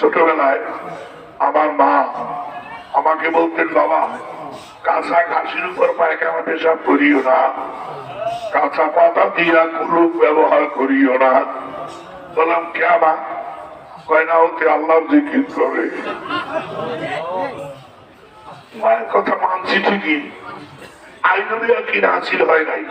ছোটবেলায় আমার মা আমাকে বলতেন, বাবা, কাঁচা ঘাসের উপর পায়খানা পেশাব করিও না। কাঁচা পাতা দিয়া কুলুপ ব্যবহার করিও না। বললাম না ওতে আল্লাহ জিকির করে। হাসিল হয় নাই?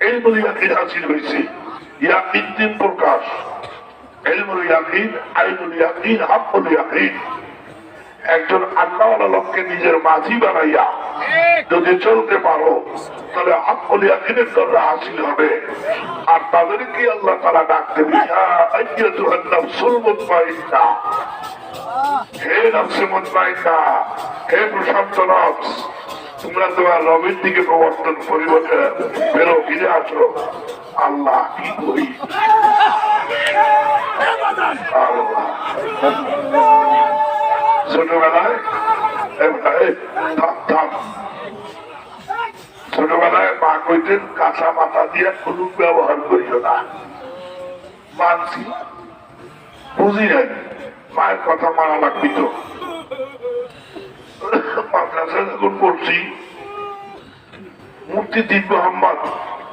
এলমুল ইয়াকিন হাসিল হয়েছে ইয়াকিন তিন প্রকাশ। এলমুল ইয়াকিন, আইনুল ইয়াকিন হাব্বুল ইয়াকিন। একজন আল্লাহওয়ালা লোককে নিজের মাঝি বানাইয়া যদি চলতে পারো, তাহলে হাব্বুল ইয়াকিনের দ্বারা হাসিল হবে। আর তাদেরকে আল্লাহ তারা ডাকতে হে নফসে হে প্রশান্ত নফস, তোমরা তোমার রবের দিকে প্রবর্তন পরিবর্তন বেরো, ফিরে আসো। আল্লাহ কি করি? ব্যবহার করিও না। মানছি, বুঝি নাই, মায়ের কথা মানা লাগবি তো। মাদ্রাসায় যখন পড়ছি মুফতি দিন মোহাম্মদ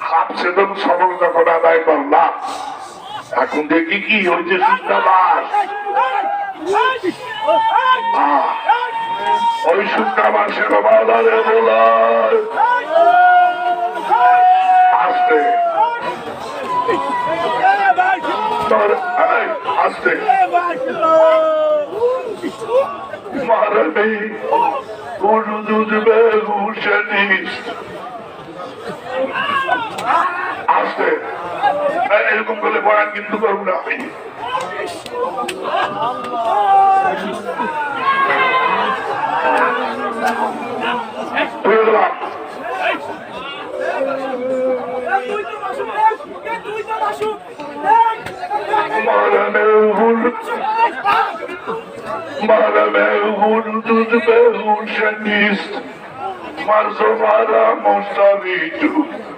হাফ সেদন যখন আদায় করলাম এখন দেখি কি যে সুন্দরবাস ওই সুন্দরবাসের বাজারে আসতে। আসতে। মারবি উর্দুদ বেহুশনিস আসতে এই, এরকম করলে বয়ান কিন্তু করব না আমি। উর্দুদ বেহুশনিস মারজমারা মুস্তাবিদু হুসেনিস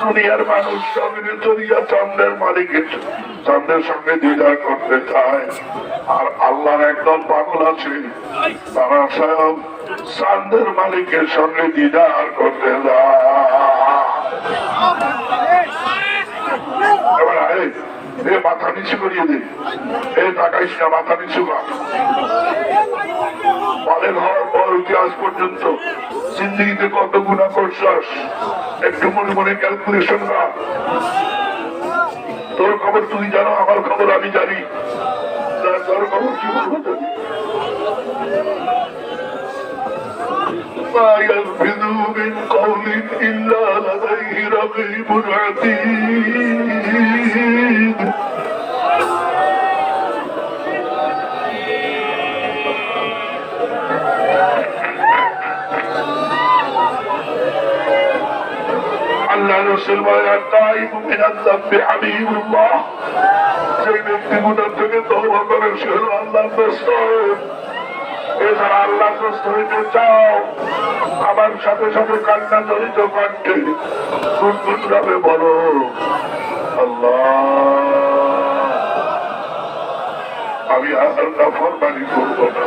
দুনিয়ার মানুষ সঙ্গে তরিয়া চন্দ্রের মালিকের চন্দ্রের সঙ্গে দিদার করতে চায়। আর আল্লাহর একদল পাগল আছে, তারা সব চন্দ্রের মালিকের সঙ্গে দিদার করতে যায়। এ মাথা নিচু করিয়ে দে এ তাকাইস না মাথা নিচু কর পালের হওয়ার পর ইতিহাস পর্যন্ত জিন্দিগিতে কত গুণা করছস একটু মনে মনে ক্যালকুলেশন কর তোর খবর তুই জানো আমার খবর আমি জানি তা তোর খবর কি বলবো জানি ما يلفظ من قول إلا لديه رقيب عتيد আল্লাহ রসুল বলেন তাইব মিনাল যাবি হাবিবুল্লাহ। যে ব্যক্তি গুনাহ থেকে তওবা করে, সে হলো আল্লাহর দোস্ত। এছাড়া আল্লাহ দোস্ত হইতে চাও, আমার সাথে সাথে কান্না জড়িত কণ্ঠে গুনগুন ভাবে বলো। আল্লাহ, আমি আর নাফরমানি করব না।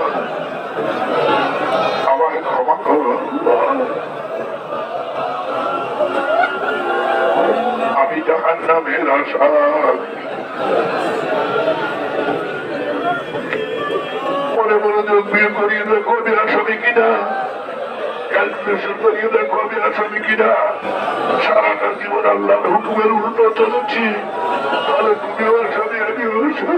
আমাকে ক্ষমা করো, আল্লাহ। নামের মনে মনোযোগ বিয়ে করিয়ে দেখো আমি আসামি কিনা? ক্যালকুলেশন করিয়ে দেখো আমি আসামি কিনা? সারাটা জীবন আল্লাহর হুকুমের উল্টো চলছি তাহলে তুমিও আসামি আমিও আসামি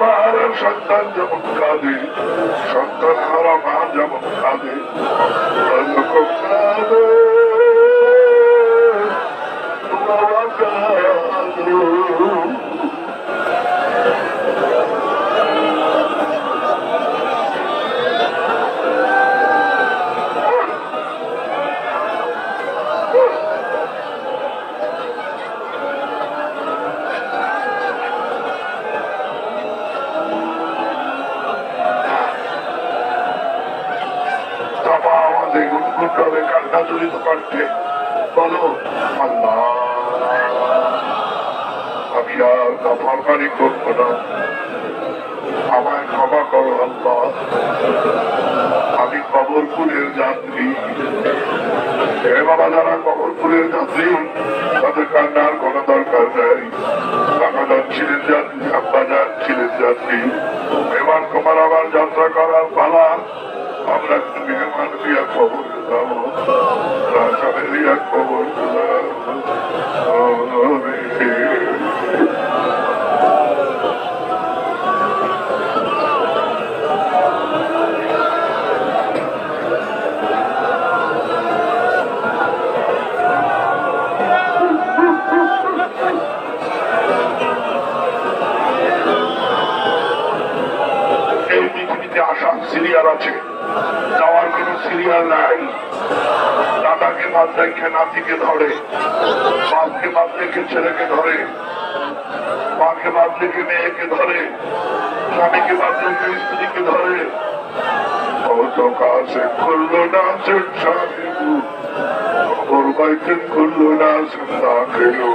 পাহাড়ের সন্তান যেমন কাঁদে সন্তান হারা মা যেমন কাঁদে। কণ্ঠে বলো, আল্লাহ। আমি আর নাফরমানি করব না। আমায় ক্ষমা করো, আল্লাহ। আমি কবরপুরের যাত্রী। হে বাবা, যারা কবরপুরের যাত্রী, তাদের কান্নার কোনো দরকার নেই। বাবাজান ছিলেন যাত্রী আব্বাজান ছিলেন যাত্রী। এবার তোমার আবার যাত্রা করার পালা। আমরা একটু মেহমান দিয়া খবর যাব রাজাদের রিয়া খবর এই পৃথিবীতে আসার সিরিয়াল আছে যাওয়ার কোন সিরিয়াল নাই। দাদাকে বাদ রেখে নাতিকে ধরে, বাপকে বাদ রেখে ছেলেকে ধরে, মাকে বাদ রেখে মেয়েকে ধরে, স্বামীকে বাদ রেখে স্ত্রীকে ধরে। কত না খবর পাইতেন করল না খেলো